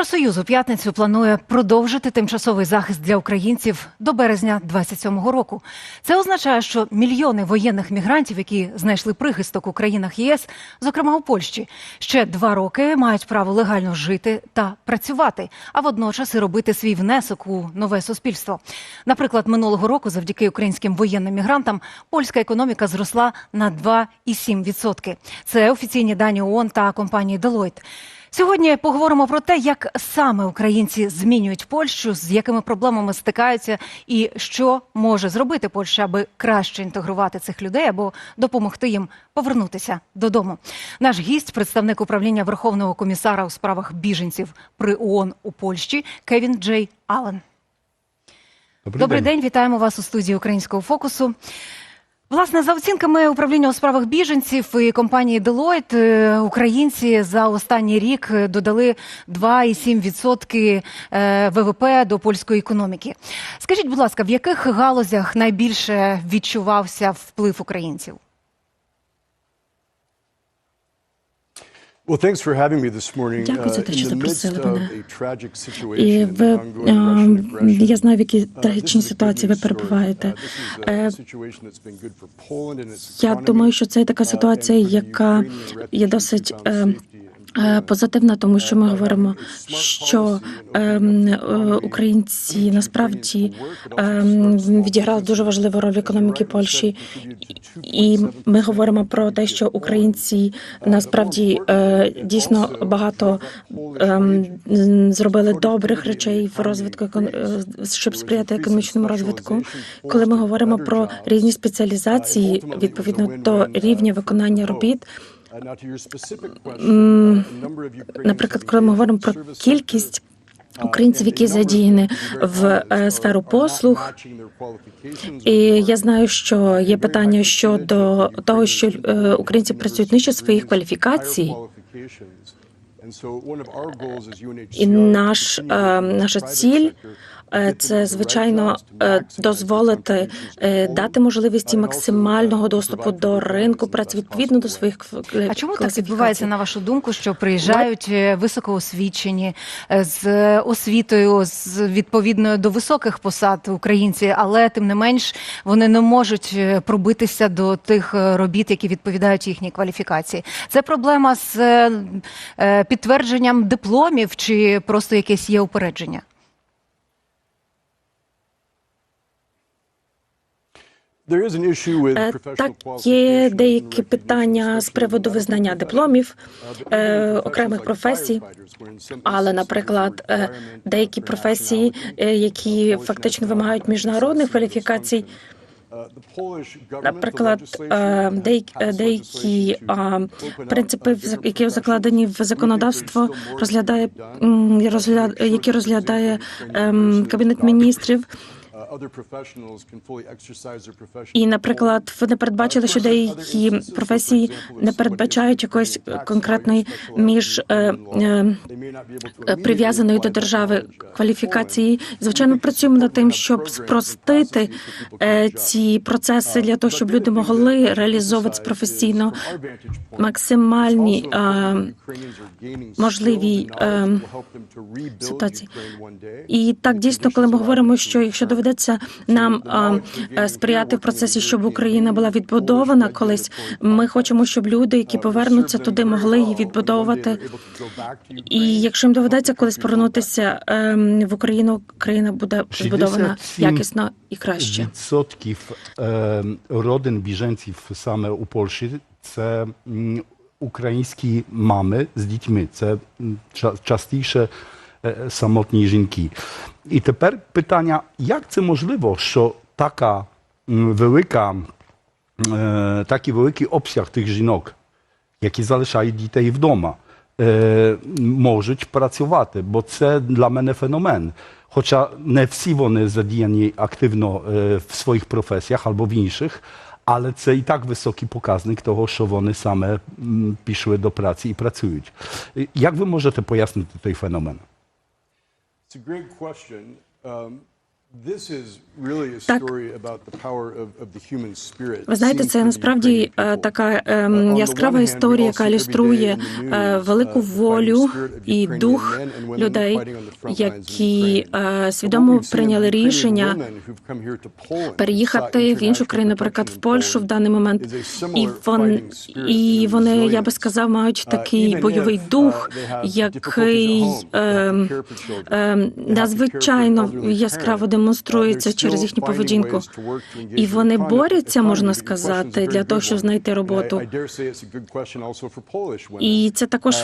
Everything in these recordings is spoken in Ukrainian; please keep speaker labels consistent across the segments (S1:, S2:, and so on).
S1: Євросоюз у п'ятницю планує продовжити тимчасовий захист для українців до березня 27-го року. Це означає, що мільйони воєнних мігрантів, які знайшли прихисток у країнах ЄС, зокрема у Польщі, ще два роки мають право легально жити та працювати, а водночас і робити свій внесок у нове суспільство. Наприклад, минулого року, завдяки українським воєнним мігрантам, польська економіка зросла на 2,7%. Це офіційні дані ООН та компанії Deloitte. Сьогодні поговоримо про те, як саме українці змінюють Польщу, з якими проблемами стикаються, і що може зробити Польща, аби краще інтегрувати цих людей або допомогти їм повернутися додому. Наш гість, представник управління Верховного комісара у справах біженців при ООН у Польщі, Кевін Джей Аллен. Добрий, день. вітаємо вас у студії українського фокусу. Власне, за оцінками управління у справах біженців і компанії Deloitte, е, українці за останній рік е, додали 2,7% е, ВВП до польської економіки. Скажіть, будь ласка, в яких галузях найбільше відчувався вплив українців?
S2: Дякую за те, що запросили мене. І ви, е, я знаю, в якій трагічній ситуації ви перебуваєте. Е, Я думаю, що це така ситуація, яка є досить позитивна, тому що ми говоримо, що ем, е, українці насправді ем, відіграли дуже важливу роль в економіці Польщі, і ми говоримо про те, що українці насправді е, дійсно багато ем, зробили добрих речей в розвитку е, щоб сприяти економічному розвитку. Коли ми говоримо про різні спеціалізації відповідно до рівня виконання робіт.
S3: Наприклад, коли ми говоримо про кількість українців, які задіяні в е, сферу послуг,
S2: І я знаю, що є питання щодо того, що е, українці працюють нижче своїх кваліфікацій.
S3: і наш е, наша ціль
S2: Це звичайно е, дозволити е, дати можливість максимального доступу до ринку праці відповідно до своїх
S1: А чому так відбувається на вашу думку, що приїжджають е, високоосвічені е, з освітою, з відповідною до високих посад українці, але тим не менш вони не можуть е, пробитися до тих е, робіт, які відповідають їхній кваліфікації? Це проблема з е, е, підтвердженням дипломів, чи просто якесь є упередження?
S2: Так, є деякі питання з приводу визнання дипломів е, окремих професій, але, наприклад, е, деякі професії, е, які фактично вимагають міжнародних кваліфікацій,
S3: наприклад, е, деякі, деякі принципи, які закладені в законодавство, розглядає м, які розглядає ем, кабінет міністрів. І, наприклад, вони передбачили, що деякі професії не передбачають якоїсь конкретної між е, е, е, прив'язаної до держави кваліфікації. Звичайно, працюємо над тим, щоб спростити е, ці процеси для того, щоб люди могли реалізовуватися професійно максимальні е, можливі е, ситуації. І так дійсно, коли ми говоримо, що якщо доведеться нам а, е, сприяти в процесі, щоб Україна була відбудована колись, ми хочемо, щоб люди, які повернуться туди, могли її відбудовувати. І якщо їм доведеться колись повернутися ем, в Україну, країна буде збудована
S4: 67
S2: якісно і краще.
S4: Відсотків е, родин біженців саме у Польщі це українські мами з дітьми. Це м, ча- частіше е, самотні жінки. І тепер питання, як це можливо, що така м, велика, е, такий великий обсяг тих жінок, які залишають дітей вдома, е, можуть працювати, бо це для мене феномен. Хоча не всі вони задіяні активно е, в своїх професіях або в інших, але це і так високий показник того, що вони саме м, пішли до праці і працюють. Е, Як ви можете пояснити той феномен? It's a great question.
S3: Um, Так. Ви знаєте, це насправді е, така ем, яскрава історія, яка ілюструє е, велику волю і дух людей, які е, свідомо прийняли рішення переїхати в іншу країну, наприклад, в Польщу в даний момент. І вон і вони, я би сказав, мають такий бойовий дух, який ем, ем, надзвичайно яскраво демонструється через їхню поведінку. І вони борються, можна сказати, для того, щоб знайти роботу. І це також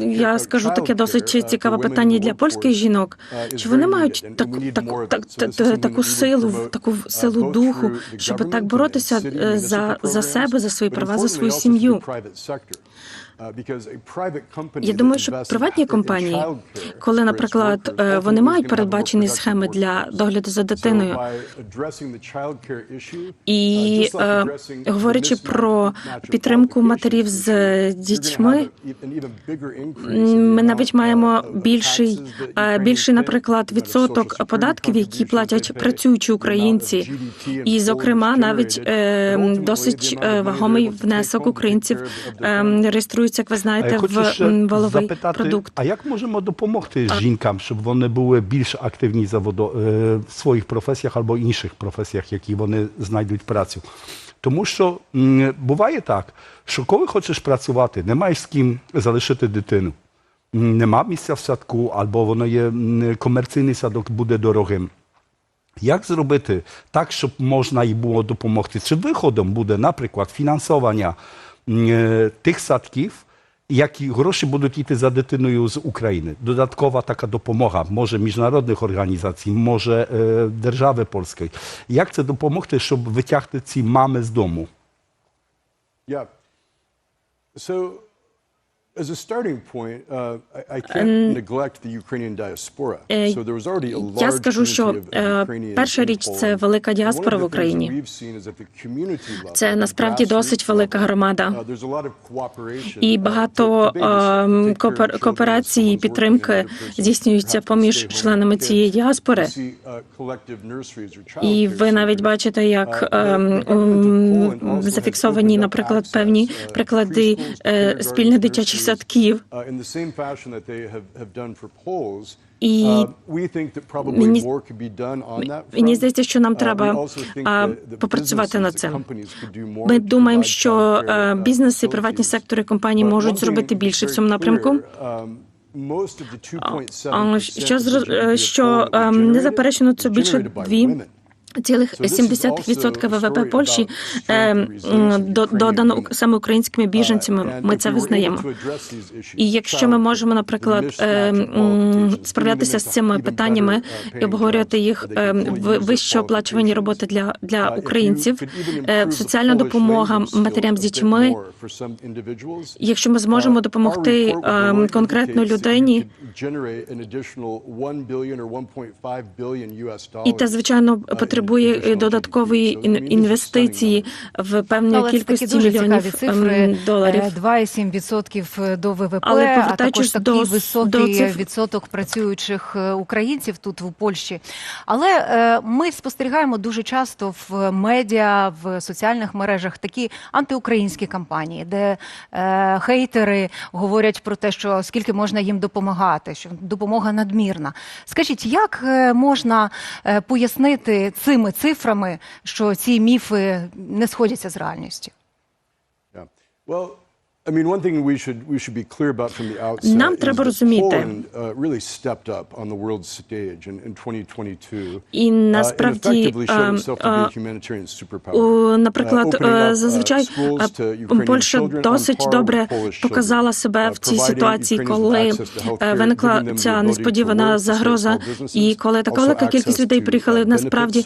S3: я скажу таке досить цікаве питання для польських жінок. Чи вони мають таку таку так, та- та- таку силу, таку силу духу, щоб так боротися е, за, за себе, за свої права, за свою сім'ю?
S5: Я думаю, що приватні компанії, коли, наприклад, е, вони мають передбачені схеми для
S3: догляду за дитиною. І е, говорячи про підтримку матерів з дітьми, ми навіть маємо більший, е, більший, наприклад, відсоток податків, які платять працюючі українці, і, зокрема, навіть е, досить е, вагомий внесок українців е, реєструється, як ви знаєте, в валовий
S4: запитати,
S3: продукт.
S4: а як можемо допомогти жінкам, щоб вони були більш активні заводо, е, в своїх професіях або інших професіях, які вони знайдуть працю? Тому що м, буває так, що коли хочеш працювати, не маєш з ким залишити дитину. Нема місця в садку, або воно є комерційний садок буде дорогим. Як зробити так, щоб можна і було допомогти? Чи виходом буде, наприклад, фінансування м, е, тих садків, які гроші будуть йти за дитиною з України? Додаткова така допомога, може міжнародних організацій, може е, держави польської. Як це допомогти, щоб витягти ці мами з дому?
S5: Yeah. So, as a starting point, uh, I, can't neglect the Ukrainian diaspora.
S3: Е,
S5: So there was already a large
S3: Я скажу, що е, перша річ це велика діаспора в Україні. Це насправді досить велика громада.
S5: uh,
S3: І
S5: uh,
S3: багато ем,
S5: children
S3: кооперації і підтримки здійснюються поміж членами цієї діаспори.
S5: Uh,
S3: І ви навіть бачите, як
S5: Uh,
S3: ем, ем,
S5: has
S3: зафіксовані, наприклад, певні
S5: uh,
S3: приклади е,
S5: kindergartens,
S3: спільних дитячих садків.
S5: uh.
S3: І
S5: Uh,
S3: мені- здається, що нам
S5: Uh,
S3: треба попрацювати над цим. Ми думаємо, що
S5: childcare,
S3: е,
S5: uh,
S3: бізнес і приватні сектори компаній
S5: But
S3: можуть зробити більше в цьому напрямку.
S5: clear, um, most of the 2.7%
S3: А, Що е, що ем,
S5: generated-
S3: незаперечно, це більше дві
S5: women.
S3: Цілих
S5: So this is
S3: 70%
S5: also a
S3: ВВП
S5: story
S3: Польщі е, додано саме українськими біженцями.
S5: Uh,
S3: Ми це визнаємо. І якщо ми можемо, наприклад, е, справлятися з цими питаннями
S5: uh,
S3: і обговорювати їх е, в вище оплачувані роботи для,
S5: Uh,
S3: для українців, е, соціальна допомога матерям з дітьми. Якщо ми зможемо
S5: uh,
S3: допомогти е, конкретно людині,
S5: could generate an additional 1 billion or 1.5 billion US
S3: і
S5: dollars,
S3: звичайно,
S5: uh, in
S3: потребує е, додаткової інвестиції в
S1: такі
S3: кількості мільйонів
S1: цифри.
S3: ем, доларів.
S1: Е, 2,7% до ВВП,
S3: Але
S1: а також такий
S3: до-
S1: високий
S3: до
S1: відсоток працюючих е, українців тут в Польщі. Але е, ми спостерігаємо дуже часто в медіа, в соціальних мережах такі антиукраїнські кампанії, де е, хейтери говорять про те, що скільки можна їм допомагати, що допомога надмірна. Скажіть, як е, можна е, пояснити цими цифрами, що ці міфи не сходяться з реальністю?
S5: Yeah. Well, I mean, one thing we should we should be clear about from the outset
S3: Нам треба розуміти.
S5: Poland uh, really stepped up on the world stage in, in 2022.
S3: І
S5: uh,
S3: насправді, ем, е, наприклад,
S5: Uh,
S3: е,
S5: uh,
S3: зазвичай е, Польща досить добре показала себе
S5: Uh,
S3: в цій ситуації, коли е, виникла ця несподівана загроза, і коли така велика кількість людей приїхали,
S5: uh,
S3: насправді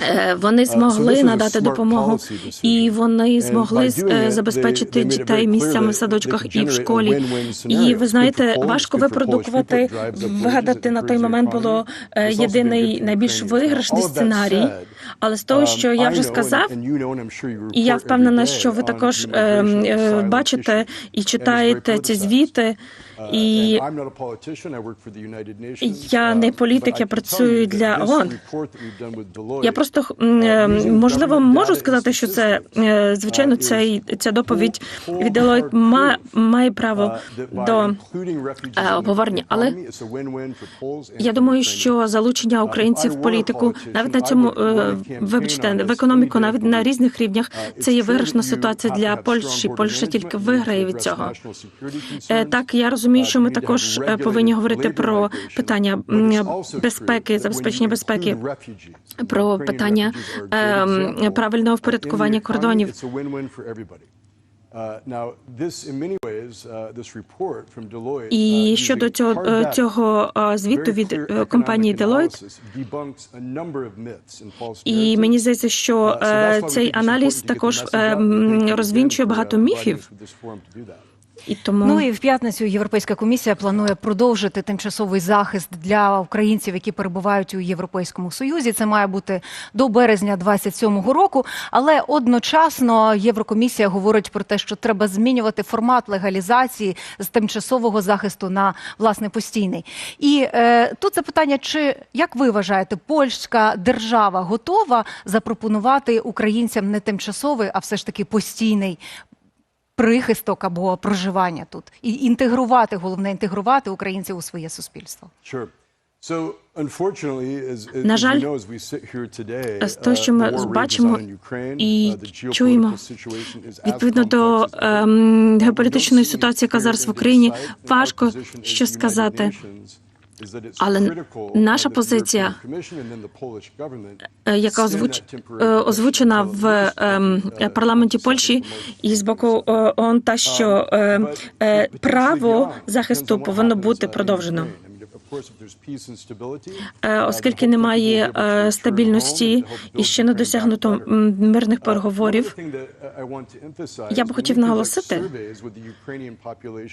S3: е, вони
S5: Uh,
S3: змогли надати допомогу, і вони змогли е, забезпечити дітей
S5: very
S3: місцями в садочках і в школі. І ви знаєте, важко випродукувати, вигадати на той момент було е, єдиний найбільш виграшний сценарій. Але з того, що я вже сказав, і я впевнена, що ви також е, е, бачите і читаєте ці звіти. І
S5: я не політик, я працюю для ООН.
S3: я просто е, можливо можу сказати, що це е, звичайно цей ця доповідь від Deloitte ма, має право до обговорення. Але я думаю, що залучення українців в політику навіть на цьому вибачте в економіку, навіть на різних рівнях, це є виграшна ситуація для Польщі. Польща тільки виграє від цього. Е, Так, я розумію, що ми також е, повинні говорити про питання безпеки, забезпечення безпеки, про питання ем, правильного впорядкування кордонів.
S5: І щодо цього, е, цього звіту від е, компанії Deloitte,
S3: І мені здається, що е, цей аналіз також розвінчує багато міфів. І тому
S1: Ну і в п'ятницю Європейська комісія планує продовжити тимчасовий захист для українців, які перебувають у Європейському Союзі. Це має бути до березня 27-го року. Але одночасно Єврокомісія говорить про те, що треба змінювати формат легалізації з тимчасового захисту на власне постійний. І е, тут запитання: чи як ви вважаєте, польська держава готова запропонувати українцям не тимчасовий, а все ж таки постійний прихисток або проживання тут і інтегрувати, головне інтегрувати українців у своє суспільство.
S5: На жаль,
S3: з того, що ми бачимо і чуємо, відповідно до ем, геополітичної ситуації, яка зараз в Україні, важко щось сказати.
S5: Але наша позиція,
S3: е, яка озвуч, е, озвучена в ем, парламенті Польщі, і з боку е, ООН, та що е, е, право захисту повинно бути продовжено. Е, Оскільки немає е, стабільності і ще не досягнуто мирних переговорів,
S5: я б хотів наголосити,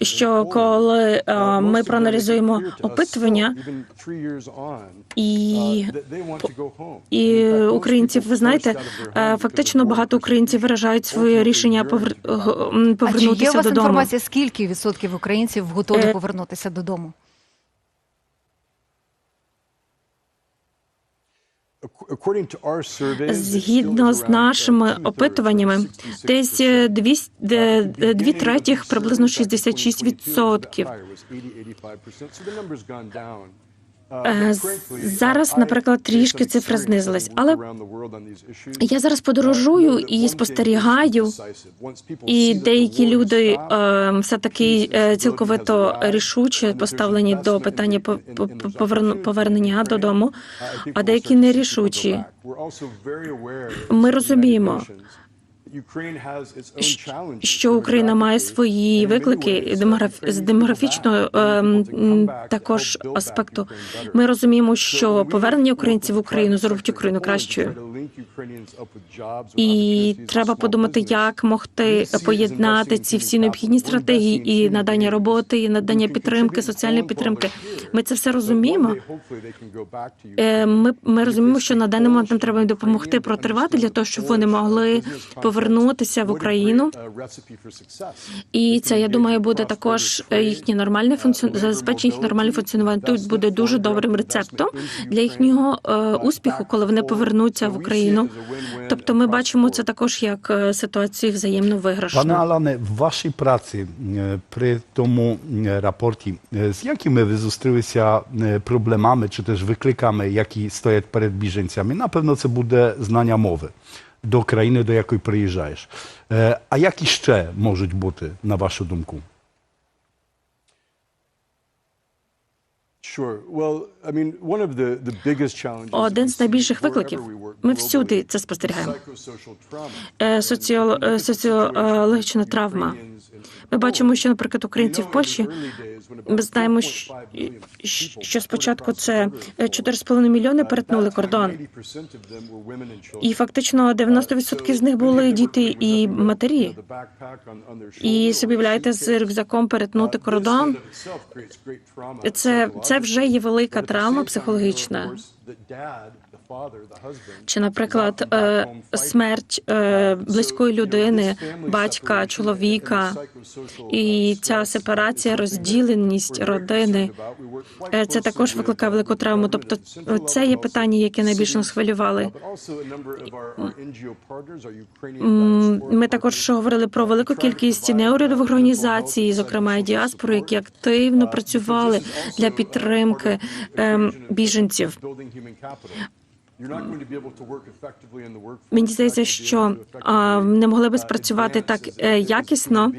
S3: що коли е, ми проаналізуємо опитування і і українців, ви знаєте, фактично багато українців виражають своє рішення повер... м,
S1: А чи є у вас
S3: додому.
S1: інформація, скільки відсотків українців готові повернутися додому?
S3: Згідно з нашими опитуваннями, десь е, дві, де- де- дві третіх, приблизно 66 відсотків. Е, Зараз, наприклад, трішки цифри знизились, але я зараз подорожую і спостерігаю, і деякі люди е, все таки цілковито рішуче поставлені до питання повернення додому, а деякі нерішучі.
S5: Ми розуміємо,
S3: що Україна має свої виклики демограф- з демографічного е, також аспекту. Ми розуміємо, що повернення українців в Україну зробить Україну кращою. І треба подумати, як могти поєднати ці всі необхідні стратегії і надання роботи, і надання підтримки, соціальної підтримки. Ми це все розуміємо. Е, Ми, ми розуміємо, що на даний момент нам треба допомогти протривати для того, щоб вони могли повернутися в Україну. І це я думаю буде також е, їхнє нормальне функціон... забезпечення їх нормальне функціонування. Тут буде дуже добрим рецептом для їхнього е, успіху, коли вони повернуться в Україну. Тобто, ми бачимо це також як е, ситуацію взаємно виграшну.
S4: Alane, w waszej pracy e, przy tomu e, raporті, e, з якими ви зустрілися проблемами чи теж викликами, які стоять перед біженцями? Напевно, це буде знання мови до країни, до якої приїжджаєш. Е, А які ще можуть бути, на вашу думку?
S3: Один з найбільших викликів. Ми всюди це спостерігаємо. Е, е, соціологічна травма. Ми бачимо, що, наприклад, українці в Польщі ми знаємо, що, спочатку це е, 4,5 мільйони перетнули кордон, і фактично 90% з них були діти і матері. І собі уявляєте, з рюкзаком перетнути кордон.
S5: Це, це вже є велика травма психологічна.
S2: Чи, наприклад, е, смерть е, близької людини, батька, чоловіка, і ця сепарація, розділеність родини, е, це також викликає велику травму. Тобто, це є питання, яке найбільше нас хвилювали. Ми також говорили про велику кількість неурядових організацій, зокрема і діаспори, які активно працювали для підтримки ем, біженців. Мені здається, що а, не могли би спрацювати так е, якісно,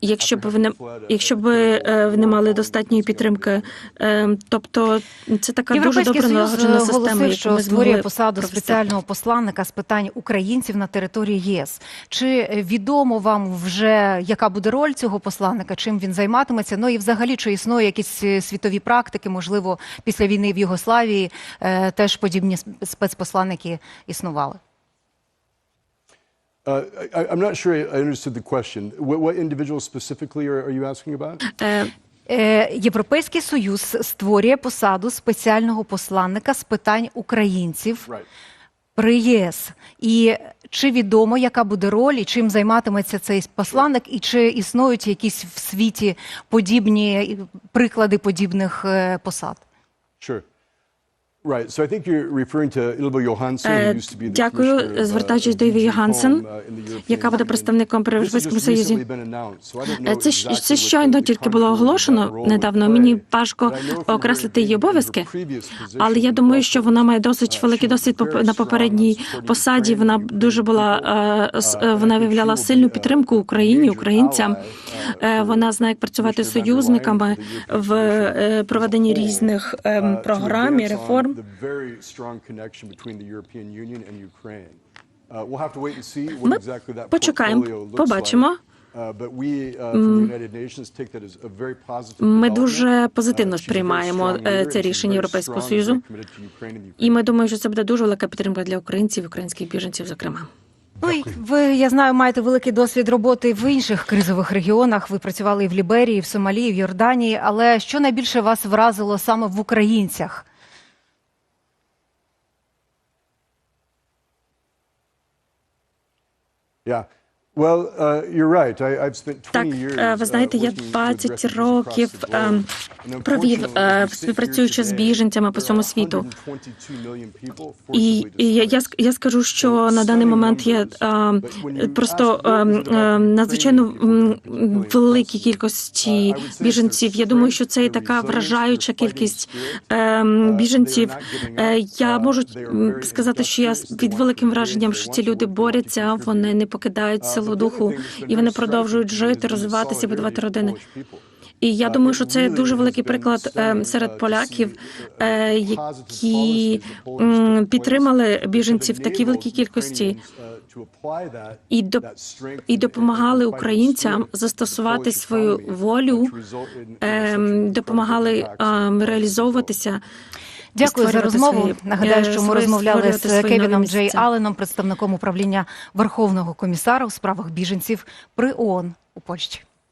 S2: якщо б вони якщо б е, вони мали достатньої підтримки. Е, Тобто, це така дуже добре налагоджена система, яку
S1: що
S2: ми
S1: створює посаду
S2: провести.
S1: спеціального посланника з питань українців на території ЄС. Чи відомо вам вже яка буде роль цього посланника? Чим він займатиметься? Ну і взагалі чи існує якісь світові практики? Можливо, після війни в Югославії е, теж подібні спецпосланники існували.
S5: Uh, I, I'm not sure I understood the question. What, what individual specifically are, are you asking about?
S2: Е,
S1: Е, Європейський Союз створює посаду спеціального посланника з питань українців
S5: Right.
S1: при ЄС. І чи відомо, яка буде роль, і чим займатиметься цей посланник, і чи існують якісь в світі подібні приклади подібних посад?
S5: Sure.
S2: Дякую.
S5: uh,
S2: Звертаючись до Іві Йогансен,
S5: uh,
S2: яка буде представником при Європейському Союзі. Е, Це, це щойно тільки було оголошено недавно. Мені важко окреслити її обов'язки, але я думаю, що вона має
S5: uh,
S2: досить великий досвід на попередній посаді. Вона дуже була е,
S5: Uh,
S2: е, вона виявляла сильну підтримку Україні, українцям.
S5: uh,
S2: Е, Вона знає як працювати з союзниками в е, проведенні різних ем,
S5: uh,
S2: програм і реформ.
S5: The very strong connection between the European Union and Ukraine. Uh, we'll have to wait and see what exactly that
S2: почекаємо,
S5: portfolio looks
S2: побачимо.
S5: like. Uh, but we, uh, from the United Nations take that as a very positive
S2: Ми дуже позитивно сприймаємо е, це рішення Європейського Союзу.
S5: very committed to Ukraine and the
S2: І ми думаємо, що це буде дуже велика підтримка для українців, українських біженців, зокрема.
S1: Ну, ви, я знаю, маєте великий досвід роботи в інших кризових регіонах. Ви працювали і в Ліберії, і в Сомалі, і в Йорданії. Але що найбільше вас вразило саме в українцях?
S5: Yeah. Well, uh, you're right. I, I've spent 20
S2: Так,
S5: years,
S2: е, ви знаєте,
S5: uh,
S2: я
S5: working
S2: 20 років ем.
S5: And
S2: провів, е,
S5: here
S2: співпрацюючи з біженцями по всьому світу.
S5: 122 million people
S2: І, і я, я, скажу, що на даний момент є а, просто а, а, надзвичайно м, великі кількості біженців. Я думаю, що це і така вражаюча кількість е, біженців. Е, Я можу сказати, що я під великим враженням, що ці люди борються, вони не покидають силу духу, і вони продовжують жити, розвиватися, будувати родини. І я думаю, що це дуже великий приклад е, серед поляків, е, які підтримали біженців в такій великій кількості і доп- і допомагали українцям застосувати свою волю, ем, допомагали реалізовуватися.
S1: Дякую за розмову.
S2: свої,
S1: Нагадаю,
S2: е,
S1: що ми розмовляли з Кевіном Джей. Алленом, представником управління Верховного комісара у справах біженців при ООН у Польщі.